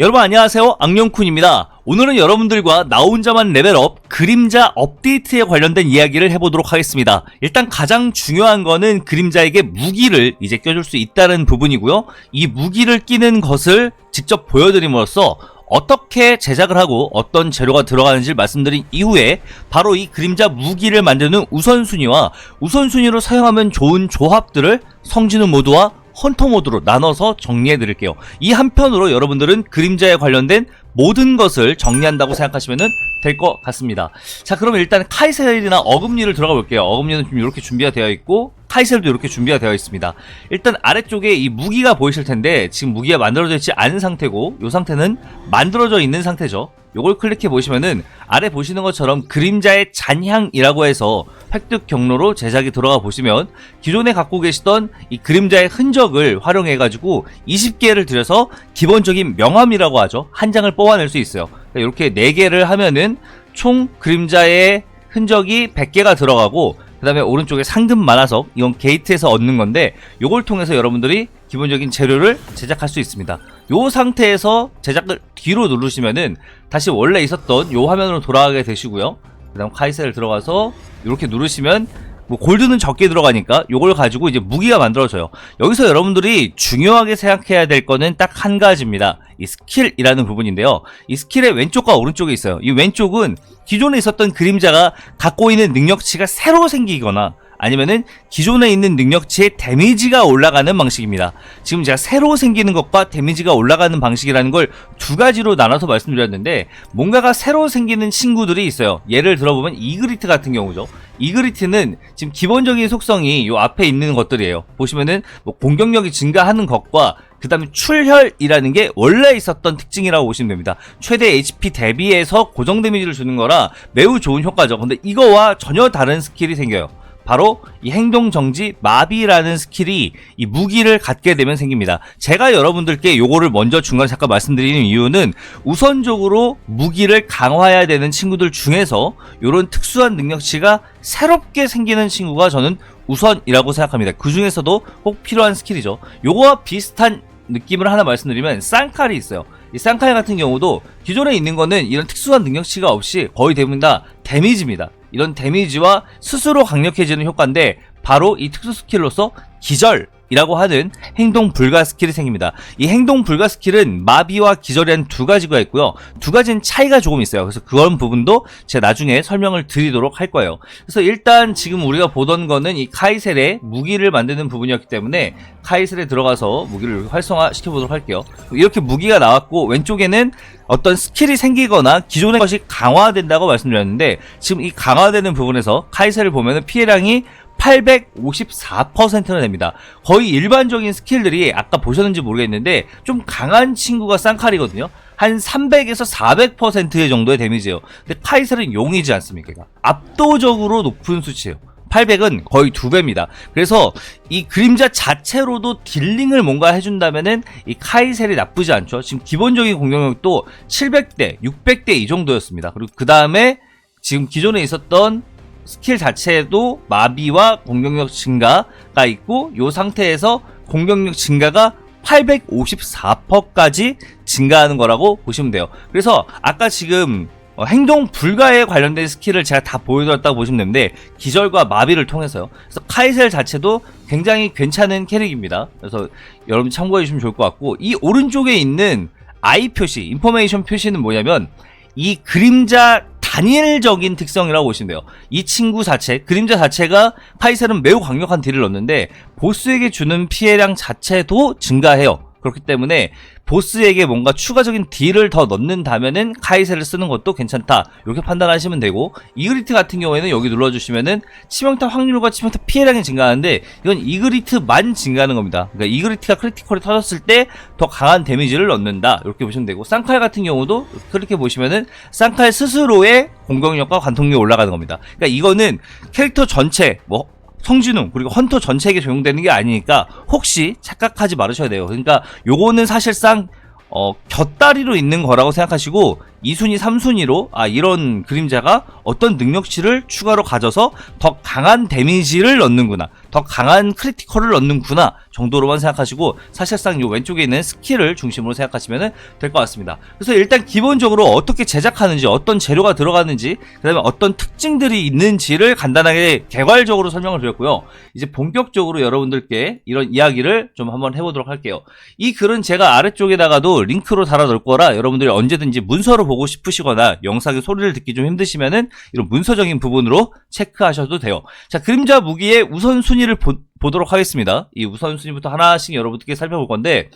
여러분 안녕하세요. 악령쿤입니다. 오늘은 여러분들과 나 혼자만 레벨업 그림자 업데이트에 관련된 이야기를 해보도록 하겠습니다. 일단 가장 중요한 거는 그림자에게 무기를 이제 껴줄 수 있다는 부분이고요. 이 무기를 끼는 것을 직접 보여드림으로써 어떻게 제작을 하고 어떤 재료가 들어가는지 말씀드린 이후에 바로 이 그림자 무기를 만드는 우선순위와 우선순위로 사용하면 좋은 조합들을 성진우 모드와 헌터 모드로 나눠서 정리해 드릴게요. 이 한편으로 여러분들은 그림자에 관련된 모든 것을 정리한다고 생각하시면 될 것 같습니다. 자, 그럼 일단 카이셀이나 어금니를 들어가 볼게요. 어금니는 좀 이렇게 준비가 되어 있고, 카이셀도 이렇게 준비가 되어 있습니다. 일단 아래쪽에 이 무기가 보이실 텐데, 지금 무기가 만들어져 있지 않은 상태고, 이 상태는 만들어져 있는 상태죠. 요걸 클릭해 보시면은 아래 보시는 것처럼 그림자의 잔향이라고 해서 획득 경로로 제작이 들어가 보시면 기존에 갖고 계시던 이 그림자의 흔적을 활용해 가지고 20개를 들여서 기본적인 명함이라고 하죠. 한 장을 뽑아낼 수 있어요. 그러니까 이렇게 4개를 하면은 총 그림자의 흔적이 100개가 들어가고 그 다음에 오른쪽에 상금 만화석 이건 게이트에서 얻는 건데 요걸 통해서 여러분들이 기본적인 재료를 제작할 수 있습니다 요 상태에서 제작을 뒤로 누르시면은 다시 원래 있었던 요 화면으로 돌아가게 되시고요 그 다음 카이셀을 들어가서 이렇게 누르시면 뭐 골드는 적게 들어가니까 요걸 가지고 이제 무기가 만들어져요. 여기서 여러분들이 중요하게 생각해야 될 거는 딱 한 가지입니다. 이 스킬이라는 부분인데요. 이 스킬의 왼쪽과 오른쪽에 있어요. 이 왼쪽은 기존에 있었던 그림자가 갖고 있는 능력치가 새로 생기거나 아니면은 기존에 있는 능력치의 데미지가 올라가는 방식입니다. 지금 제가 새로 생기는 것과 데미지가 올라가는 방식이라는 걸 두 가지로 나눠서 말씀드렸는데 뭔가가 새로 생기는 친구들이 있어요. 예를 들어보면 이그리트 같은 경우죠. 이그리트는 지금 기본적인 속성이 요 앞에 있는 것들이에요. 보시면은 뭐 공격력이 증가하는 것과 그 다음에 출혈이라는 게 원래 있었던 특징이라고 보시면 됩니다. 최대 HP 대비해서 고정 데미지를 주는 거라 매우 좋은 효과죠. 근데 이거와 전혀 다른 스킬이 생겨요. 바로 이 행동정지 마비라는 스킬이 이 무기를 갖게 되면 생깁니다. 제가 여러분들께 요거를 먼저 중간에 잠깐 말씀드리는 이유는 우선적으로 무기를 강화해야 되는 친구들 중에서 요런 특수한 능력치가 새롭게 생기는 친구가 저는 우선이라고 생각합니다. 그 중에서도 꼭 필요한 스킬이죠. 요거와 비슷한 느낌을 하나 말씀드리면 쌍칼이 있어요. 이 쌍칼 같은 경우도 기존에 있는 거는 이런 특수한 능력치가 없이 거의 대부분 다 데미지입니다. 이런 데미지와 스스로 강력해지는 효과인데 바로 이 특수 스킬로서 기절 이라고 하는 행동 불가 스킬이 생깁니다. 이 행동 불가 스킬은 마비와 기절이라는 두 가지가 있고요. 두 가지는 차이가 조금 있어요. 그래서 그런 부분도 제가 나중에 설명을 드리도록 할 거예요. 그래서 일단 지금 우리가 보던 거는 이 카이셀의 무기를 만드는 부분이었기 때문에 카이셀에 들어가서 무기를 활성화 시켜보도록 할게요. 이렇게 무기가 나왔고 왼쪽에는 어떤 스킬이 생기거나 기존의 것이 강화된다고 말씀드렸는데 지금 이 강화되는 부분에서 카이셀을 보면은 피해량이 854%나 됩니다. 거의 일반적인 스킬들이 아까 보셨는지 모르겠는데 좀 강한 친구가 쌍칼이거든요. 한 300에서 400%의 정도의 데미지예요. 근데 카이셀은 용이지 않습니까? 압도적으로 높은 수치예요. 800은 거의 두 배입니다. 그래서 이 그림자 자체로도 딜링을 뭔가 해준다면은 이 카이셀이 나쁘지 않죠. 지금 기본적인 공격력도 700대, 600대 이 정도였습니다. 그리고 그 다음에 지금 기존에 있었던 스킬 자체도 마비와 공격력 증가가 있고 이 상태에서 공격력 증가가 854%까지 증가하는 거라고 보시면 돼요. 그래서 아까 지금 어, 행동 불가에 관련된 스킬을 제가 다 보여드렸다고 보시면 되는데 기절과 마비를 통해서요. 그래서 카이셀 자체도 굉장히 괜찮은 캐릭입니다. 그래서 여러분 참고해 주시면 좋을 것 같고 이 오른쪽에 있는 I 표시, 인포메이션 표시는 뭐냐면 이 그림자 단일적인 특성이라고 보시면 돼요. 이 친구 자체, 그림자 자체가 카이셀은 매우 강력한 딜을 넣는데 보스에게 주는 피해량 자체도 증가해요. 그렇기 때문에 보스에게 뭔가 추가적인 딜을 더 넣는다면은 카이셀을 쓰는 것도 괜찮다. 이렇게 판단하시면 되고 이그리트 같은 경우에는 여기 눌러주시면은 치명타 확률과 치명타 피해량이 증가하는데 이건 이그리트만 증가하는 겁니다. 그러니까 이그리트가 크리티컬이 터졌을 때 더 강한 데미지를 넣는다. 이렇게 보시면 되고 쌍칼 같은 경우도 그렇게 보시면은 쌍칼 스스로의 공격력과 관통력이 올라가는 겁니다. 그러니까 이거는 캐릭터 전체 뭐 성진웅 그리고 헌터 전체에게 적용되는 게 아니니까 혹시 착각하지 말으셔야 돼요. 그러니까 요거는 사실상 어, 곁다리로 있는 거라고 생각하시고 2순위, 3순위로 아 이런 그림자가 어떤 능력치를 추가로 가져서 더 강한 데미지를 넣는구나. 더 강한 크리티컬을 넣는구나 정도로만 생각하시고 사실상 이 왼쪽에 있는 스킬을 중심으로 생각하시면 될 것 같습니다. 그래서 일단 기본적으로 어떻게 제작하는지 어떤 재료가 들어가는지 그다음에 어떤 특징들이 있는지를 간단하게 개괄적으로 설명을 드렸고요. 이제 본격적으로 여러분들께 이런 이야기를 좀 한번 해보도록 할게요. 이 글은 제가 아래쪽에다가도 링크로 달아 놓을 거라 여러분들이 언제든지 문서로 보고 싶으시거나 영상의 소리를 듣기 좀 힘드시면은 이런 문서적인 부분으로 체크하셔도 돼요. 자, 그림자 무기의 우선순위를 보, 보도록 하겠습니다. 이 우선순위부터 하나씩 여러분들께 살펴볼 건데,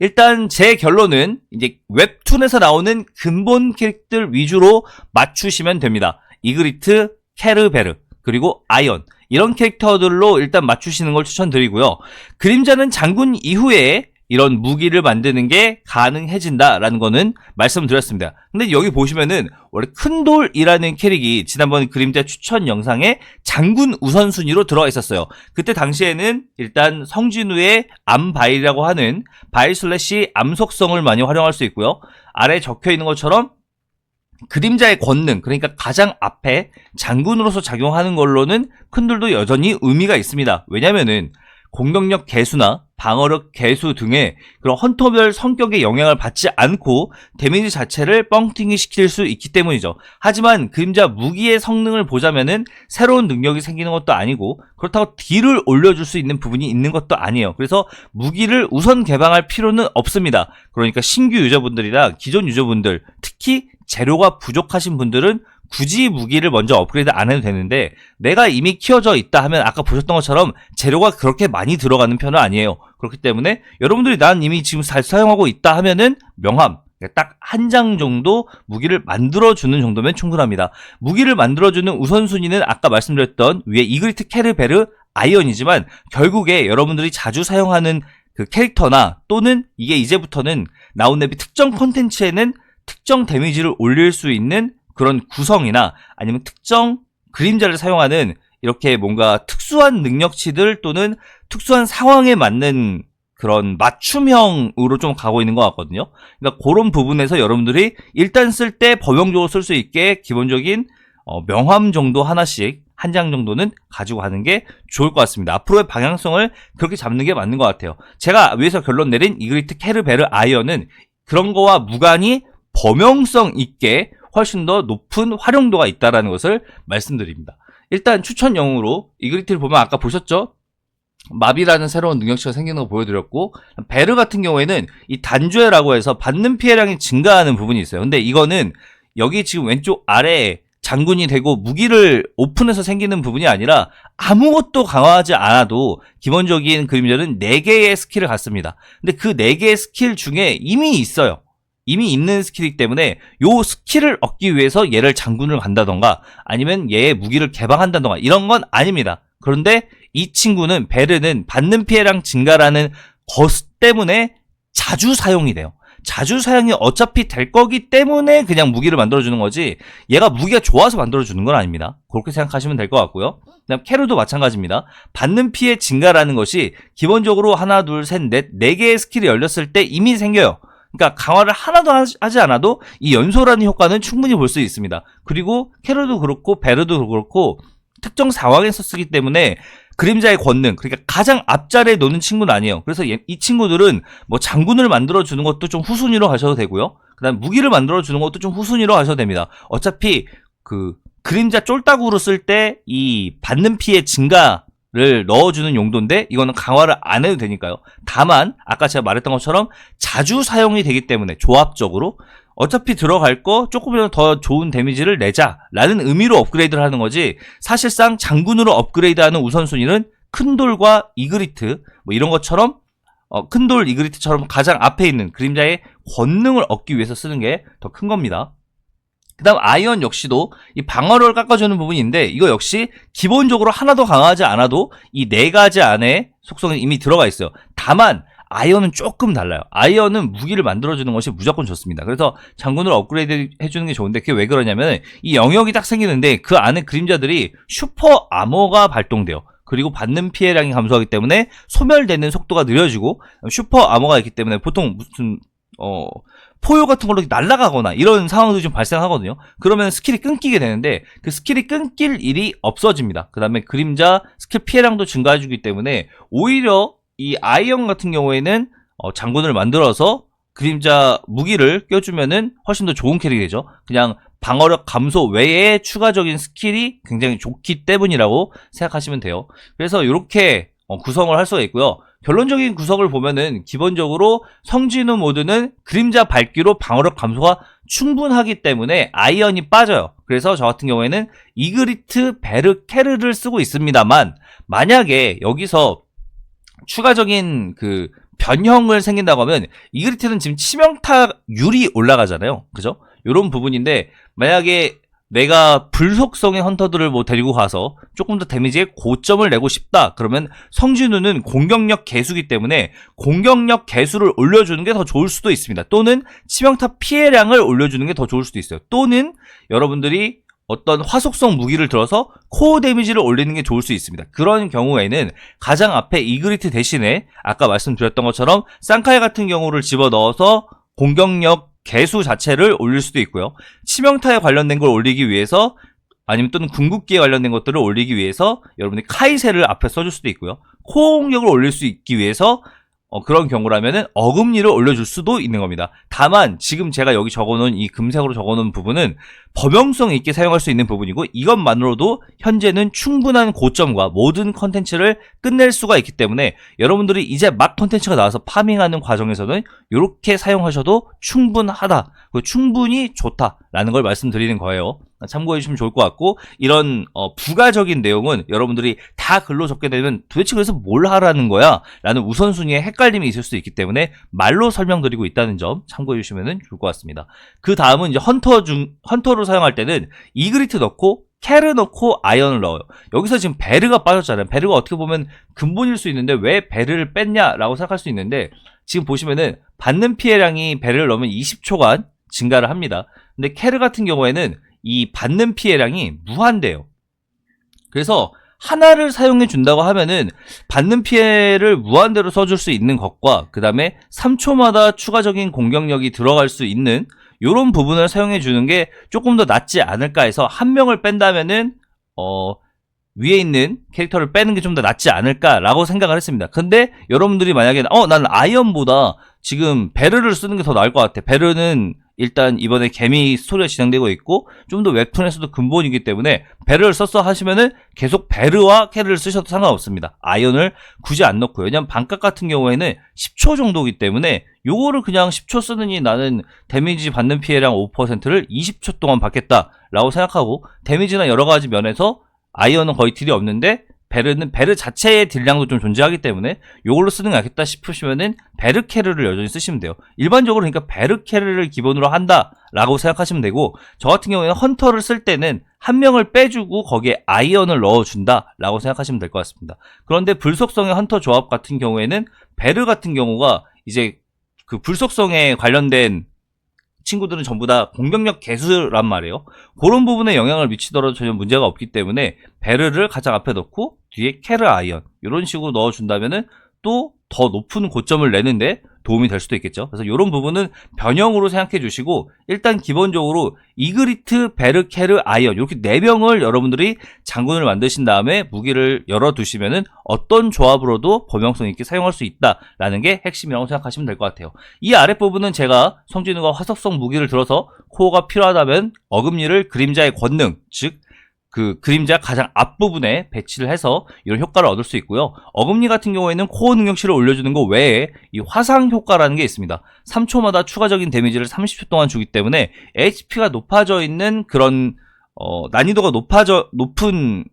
일단 제 결론은 이제 웹툰에서 나오는 근본 캐릭들 위주로 맞추시면 됩니다. 이그리트, 캐르베르, 그리고 아이언. 이런 캐릭터들로 일단 맞추시는 걸 추천드리고요. 그림자는 장군 이후에 이런 무기를 만드는 게 가능해진다라는 거는 말씀드렸습니다. 근데 여기 보시면은 원래 큰 돌이라는 캐릭이 지난번 그림자 추천 영상에 장군 우선순위로 들어가 있었어요. 그때 당시에는 일단 성진우의 암바일이라고 하는 바일 슬래시 암 속성을 많이 활용할 수 있고요. 아래 적혀 있는 것처럼 그림자의 권능, 그러니까 가장 앞에 장군으로서 작용하는 걸로는 큰돌도 여전히 의미가 있습니다. 왜냐면은 공격력 개수나 방어력 개수 등의 그런 헌터별 성격의 영향을 받지 않고 데미지 자체를 뻥튀기 시킬 수 있기 때문이죠. 하지만 그림자 무기의 성능을 보자면은 새로운 능력이 생기는 것도 아니고 그렇다고 딜을 올려줄 수 있는 부분이 있는 것도 아니에요. 그래서 무기를 우선 개방할 필요는 없습니다. 그러니까 신규 유저분들이나 기존 유저분들 특히 재료가 부족하신 분들은 굳이 무기를 먼저 업그레이드 안 해도 되는데 내가 이미 키워져 있다 하면 아까 보셨던 것처럼 재료가 그렇게 많이 들어가는 편은 아니에요. 그렇기 때문에 여러분들이 난 이미 지금 잘 사용하고 있다 하면은 명함 딱 한 장 정도 무기를 만들어주는 정도면 충분합니다. 무기를 만들어주는 우선순위는 아까 말씀드렸던 위에 이그리트 캐르베르 아이언이지만 결국에 여러분들이 자주 사용하는 그 캐릭터나 또는 이게 이제부터는 나온 앱이 특정 콘텐츠에는 특정 데미지를 올릴 수 있는 그런 구성이나 아니면 특정 그림자를 사용하는 이렇게 뭔가 특수한 능력치들 또는 특수한 상황에 맞는 그런 맞춤형으로 좀 가고 있는 것 같거든요. 그러니까 그런 부분에서 여러분들이 일단 쓸 때 범용적으로 쓸 수 있게 기본적인 어, 명함 정도 하나씩 한 장 정도는 가지고 가는 게 좋을 것 같습니다. 앞으로의 방향성을 그렇게 잡는 게 맞는 것 같아요. 제가 위에서 결론 내린 이그리트 캐르베르 아이언은 그런 거와 무관히 범용성 있게 훨씬 더 높은 활용도가 있다라는 것을 말씀드립니다. 일단 추천용으로 이그리트를 보면 아까 보셨죠? 마비라는 새로운 능력치가 생기는 거 보여드렸고 베르 같은 경우에는 이 단죄라고 해서 받는 피해량이 증가하는 부분이 있어요. 근데 이거는 여기 지금 왼쪽 아래에 장군이 되고 무기를 오픈해서 생기는 부분이 아니라 아무것도 강화하지 않아도 기본적인 그림자는 4개의 스킬을 갖습니다. 근데 그 4개의 스킬 중에 이미 있어요. 이미 있는 스킬이기 때문에 요 스킬을 얻기 위해서 얘를 장군을 간다던가 아니면 얘의 무기를 개방한다던가 이런 건 아닙니다. 그런데 이 친구는 베르는 받는 피해량 증가라는 것 때문에 자주 사용이 돼요. 자주 사용이 어차피 될 거기 때문에 그냥 무기를 만들어주는 거지 얘가 무기가 좋아서 만들어주는 건 아닙니다. 그렇게 생각하시면 될 것 같고요. 그다음 캐르도 마찬가지입니다. 받는 피해 증가라는 것이 기본적으로 하나, 둘, 셋, 넷, 네 개의 스킬이 열렸을 때 이미 생겨요. 그러니까 강화를 하나도 하지 않아도 이 연소라는 효과는 충분히 볼 수 있습니다. 그리고 캐르도 그렇고 베르도 그렇고 특정 상황에서 쓰기 때문에 그림자의 권능, 그러니까 가장 앞자리에 놓는 친구는 아니에요. 그래서 이 친구들은 뭐 장군을 만들어 주는 것도 좀 후순위로 가셔도 되고요. 그다음 무기를 만들어 주는 것도 좀 후순위로 가셔도 됩니다. 어차피 그 그림자 쫄따구로 쓸 때 이 받는 피해 증가 를 넣어주는 용도인데 이거는 강화를 안 해도 되니까요. 다만 아까 제가 말했던 것처럼 자주 사용이 되기 때문에 조합적으로 어차피 들어갈 거 조금이라도 더 좋은 데미지를 내자라는 의미로 업그레이드를 하는 거지 사실상 장군으로 업그레이드하는 우선순위는 큰 돌과 이그리트 뭐 이런 것처럼 어, 큰 돌 이그리트처럼 가장 앞에 있는 그림자의 권능을 얻기 위해서 쓰는 게 더 큰 겁니다. 그 다음 아이언 역시도 이 방어를 깎아주는 부분인데 이거 역시 기본적으로 하나도 강화하지 않아도 이 네 가지 안에 속성이 이미 들어가 있어요. 다만 아이언은 조금 달라요. 아이언은 무기를 만들어주는 것이 무조건 좋습니다. 그래서 장군을 업그레이드 해주는 게 좋은데 그게 왜 그러냐면 이 영역이 딱 생기는데 그 안에 그림자들이 슈퍼 아머가 발동돼요. 그리고 받는 피해량이 감소하기 때문에 소멸되는 속도가 느려지고 슈퍼 아머가 있기 때문에 보통 무슨 어, 포효 같은 걸로 날아가거나 이런 상황도 좀 발생하거든요. 그러면 스킬이 끊기게 되는데 그 스킬이 끊길 일이 없어집니다. 그 다음에 그림자 스킬 피해량도 증가해주기 때문에 오히려 이 아이언 같은 경우에는 어, 장군을 만들어서 그림자 무기를 껴주면은 훨씬 더 좋은 캐릭이 되죠. 그냥 방어력 감소 외에 추가적인 스킬이 굉장히 좋기 때문이라고 생각하시면 돼요. 그래서 이렇게 어, 구성을 할 수가 있고요. 결론적인 구성을 보면은 기본적으로 성진우 모드는 그림자 밝기로 방어력 감소가 충분하기 때문에 아이언이 빠져요. 그래서 저 같은 경우에는 이그리트 베르 케르를 쓰고 있습니다만 만약에 여기서 추가적인 그 변형을 생긴다고 하면 이그리트는 지금 치명타 율이 올라가잖아요. 그죠? 요런 부분인데 만약에 내가 불속성의 헌터들을 뭐 데리고 가서 조금 더 데미지에 고점을 내고 싶다. 그러면 성진우는 공격력 개수기 때문에 공격력 개수를 올려주는 게 더 좋을 수도 있습니다. 또는 치명타 피해량을 올려주는 게 더 좋을 수도 있어요. 또는 여러분들이 어떤 화속성 무기를 들어서 코어 데미지를 올리는 게 좋을 수 있습니다. 그런 경우에는 가장 앞에 이그리트 대신에 아까 말씀드렸던 것처럼 쌍카이 같은 경우를 집어 넣어서 공격력 개수 자체를 올릴 수도 있고요. 치명타에 관련된 걸 올리기 위해서 아니면 또는 궁극기에 관련된 것들을 올리기 위해서 여러분이 카이세를 앞에 써줄 수도 있고요. 코어 공격을 올릴 수 있기 위해서 어, 그런 경우라면은 어금니를 올려줄 수도 있는 겁니다. 다만 지금 제가 여기 적어놓은 이 금색으로 적어놓은 부분은 범용성 있게 사용할 수 있는 부분이고 이것만으로도 현재는 충분한 고점과 모든 컨텐츠를 끝낼 수가 있기 때문에 여러분들이 이제 막 컨텐츠가 나와서 파밍하는 과정에서는 이렇게 사용하셔도 충분하다. 충분히 좋다라는 걸 말씀드리는 거예요. 참고해 주시면 좋을 것 같고 이런 어, 부가적인 내용은 여러분들이 다 글로 적게 되면 도대체 그래서 뭘 하라는 거야? 라는 우선순위에 헷갈림이 있을 수 있기 때문에 말로 설명드리고 있다는 점 참고해 주시면 좋을 것 같습니다. 그 다음은 이제 헌터 중 헌터로 사용할 때는 이그리트 넣고 캐르 넣고 아이언을 넣어요. 여기서 지금 베르가 빠졌잖아요. 베르가 어떻게 보면 근본일 수 있는데 왜 베르를 뺐냐라고 생각할 수 있는데 지금 보시면은 받는 피해량이 베르를 넣으면 20초간 증가를 합니다. 근데 캐르 같은 경우에는 이 받는 피해량이 무한대요. 그래서 하나를 사용해 준다고 하면은 받는 피해를 무한대로 써줄 수 있는 것과 그 다음에 3초마다 추가적인 공격력이 들어갈 수 있는 이런 부분을 사용해 주는 게 조금 더 낫지 않을까 해서 한 명을 뺀다면은 어 위에 있는 캐릭터를 빼는 게 좀 더 낫지 않을까라고 생각을 했습니다. 근데 여러분들이 만약에 어 나는 아이언보다 지금 베르를 쓰는 게 더 나을 것 같아. 베르는 일단 이번에 개미 스토리가 진행되고 있고 좀 더 웹툰에서도 근본이기 때문에 베르를 썼어 하시면은 계속 베르와 캐르를 쓰셔도 상관없습니다. 아이언을 굳이 안 넣고요. 왜냐면 반값 같은 경우에는 10초 정도기 때문에 요거를 그냥 10초 쓰느니 나는 데미지 받는 피해량 5%를 20초 동안 받겠다라고 생각하고 데미지나 여러 가지 면에서 아이언은 거의 딜이 없는데 베르는 베르 자체의 딜량도 좀 존재하기 때문에 이걸로 쓰는 게 낫겠다 싶으시면은 베르 캐르를 여전히 쓰시면 돼요. 일반적으로 그러니까 베르 캐르를 기본으로 한다라고 생각하시면 되고 저 같은 경우에는 헌터를 쓸 때는 한 명을 빼주고 거기에 아이언을 넣어준다라고 생각하시면 될 것 같습니다. 그런데 불속성의 헌터 조합 같은 경우에는 베르 같은 경우가 이제 그 불속성에 관련된 친구들은 전부 다 공격력 개수란 말이에요. 그런 부분에 영향을 미치더라도 전혀 문제가 없기 때문에 베르를 가장 앞에 넣고 뒤에 캐르 아이언 이런 식으로 넣어준다면은 또 더 높은 고점을 내는데 도움이 될 수도 있겠죠. 그래서 이런 부분은 변형으로 생각해 주시고 일단 기본적으로 이그리트, 베르, 캐르, 아이언 이렇게 네 명을 여러분들이 장군을 만드신 다음에 무기를 열어 두시면은 어떤 조합으로도 범용성 있게 사용할 수 있다라는 게 핵심이라고 생각하시면 될 것 같아요. 이 아랫 부분은 제가 성진우가 화석성 무기를 들어서 코어가 필요하다면 어금니를 그림자의 권능 즉 그 그림자 가장 앞부분에 배치를 해서 이런 효과를 얻을 수 있고요. 어금니 같은 경우에는 코어 능력치를 올려주는 것 외에 이 화상 효과라는 게 있습니다. 3초마다 추가적인 데미지를 30초 동안 주기 때문에 HP가 높아져 있는 그런 어, 난이도가 높아져 높은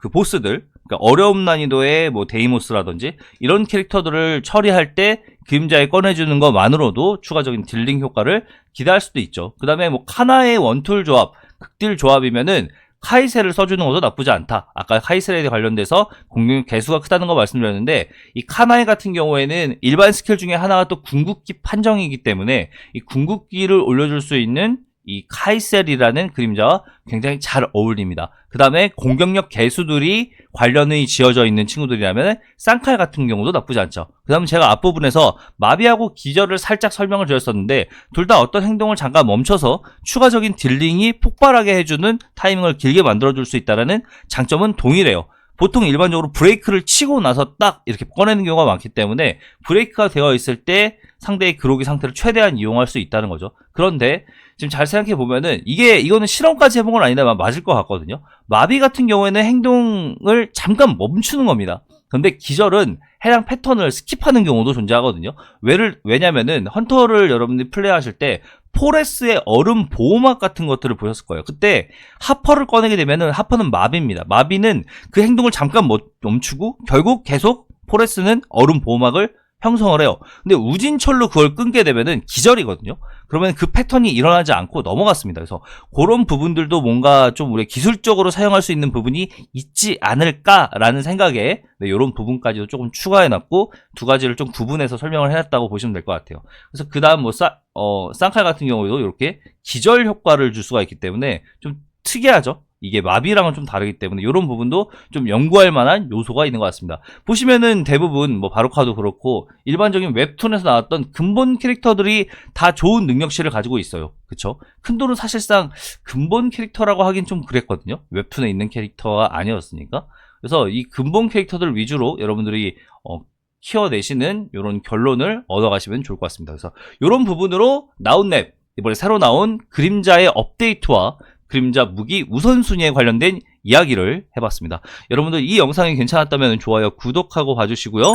그 보스들 그러니까 어려움 난이도의 뭐 데이모스라든지 이런 캐릭터들을 처리할 때 그림자에 꺼내주는 것만으로도 추가적인 딜링 효과를 기대할 수도 있죠. 그 다음에 뭐 카나의 원툴 조합, 극딜 조합이면은 카이세를 써주는 것도 나쁘지 않다. 아까 카이세에 관련돼서 공격 개수가 크다는 거 말씀드렸는데 이 카나이 같은 경우에는 일반 스킬 중에 하나가 또 궁극기 판정이기 때문에 이 궁극기를 올려줄 수 있는 이 카이셀이라는 그림자와 굉장히 잘 어울립니다. 그 다음에 공격력 개수들이 관련이 지어져 있는 친구들이라면 쌍칼 같은 경우도 나쁘지 않죠. 그 다음 제가 앞부분에서 마비하고 기절을 살짝 설명을 드렸었는데 둘 다 어떤 행동을 잠깐 멈춰서 추가적인 딜링이 폭발하게 해주는 타이밍을 길게 만들어줄 수 있다는 장점은 동일해요. 보통 일반적으로 브레이크를 치고 나서 딱 이렇게 꺼내는 경우가 많기 때문에 브레이크가 되어 있을 때 상대의 그로기 상태를 최대한 이용할 수 있다는 거죠. 그런데 지금 잘 생각해 보면은 이게 이거는 실험까지 해본 건 아닌데 맞을 것 같거든요. 마비 같은 경우에는 행동을 잠깐 멈추는 겁니다. 근데 기절은 해당 패턴을 스킵하는 경우도 존재하거든요. 왜를 왜냐면은 헌터를 여러분들이 플레이하실 때 포레스의 얼음 보호막 같은 것들을 보셨을 거예요. 그때 하퍼를 꺼내게 되면은 하퍼는 마비입니다. 마비는 그 행동을 잠깐 멈- 멈추고 결국 계속 포레스는 얼음 보호막을 형성을 해요. 근데 우진철로 그걸 끊게 되면은 기절이거든요. 그러면 그 패턴이 일어나지 않고 넘어갔습니다. 그래서 그런 부분들도 뭔가 좀 우리 기술적으로 사용할 수 있는 부분이 있지 않을까라는 생각에 네, 이런 부분까지도 조금 추가해놨고 두 가지를 좀 구분해서 설명을 해놨다고 보시면 될 것 같아요. 그래서 그 다음 뭐 쌍, 어, 쌍칼 같은 경우에도 이렇게 기절 효과를 줄 수가 있기 때문에 좀 특이하죠. 이게 마비랑은 좀 다르기 때문에 이런 부분도 좀 연구할 만한 요소가 있는 것 같습니다. 보시면은 대부분 뭐 바로카도 그렇고 일반적인 웹툰에서 나왔던 근본 캐릭터들이 다 좋은 능력치를 가지고 있어요. 그쵸? 큰돌은 사실상 근본 캐릭터라고 하긴 좀 그랬거든요. 웹툰에 있는 캐릭터가 아니었으니까. 그래서 이 근본 캐릭터들 위주로 여러분들이 어, 키워내시는 이런 결론을 얻어가시면 좋을 것 같습니다. 그래서 이런 부분으로 나온 랩 이번에 새로 나온 그림자의 업데이트와 그림자 무기 우선순위에 관련된 이야기를 해봤습니다. 여러분들 이 영상이 괜찮았다면 좋아요, 구독하고 봐주시고요.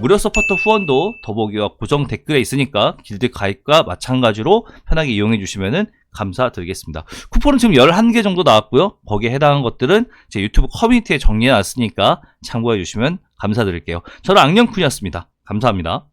무료 서포터 후원도 더보기와 고정 댓글에 있으니까 길드 가입과 마찬가지로 편하게 이용해 주시면 감사드리겠습니다. 쿠폰은 지금 11개 정도 나왔고요. 거기에 해당한 것들은 제 유튜브 커뮤니티에 정리해 놨으니까 참고해 주시면 감사드릴게요. 저는 악령쿤이었습니다. 감사합니다.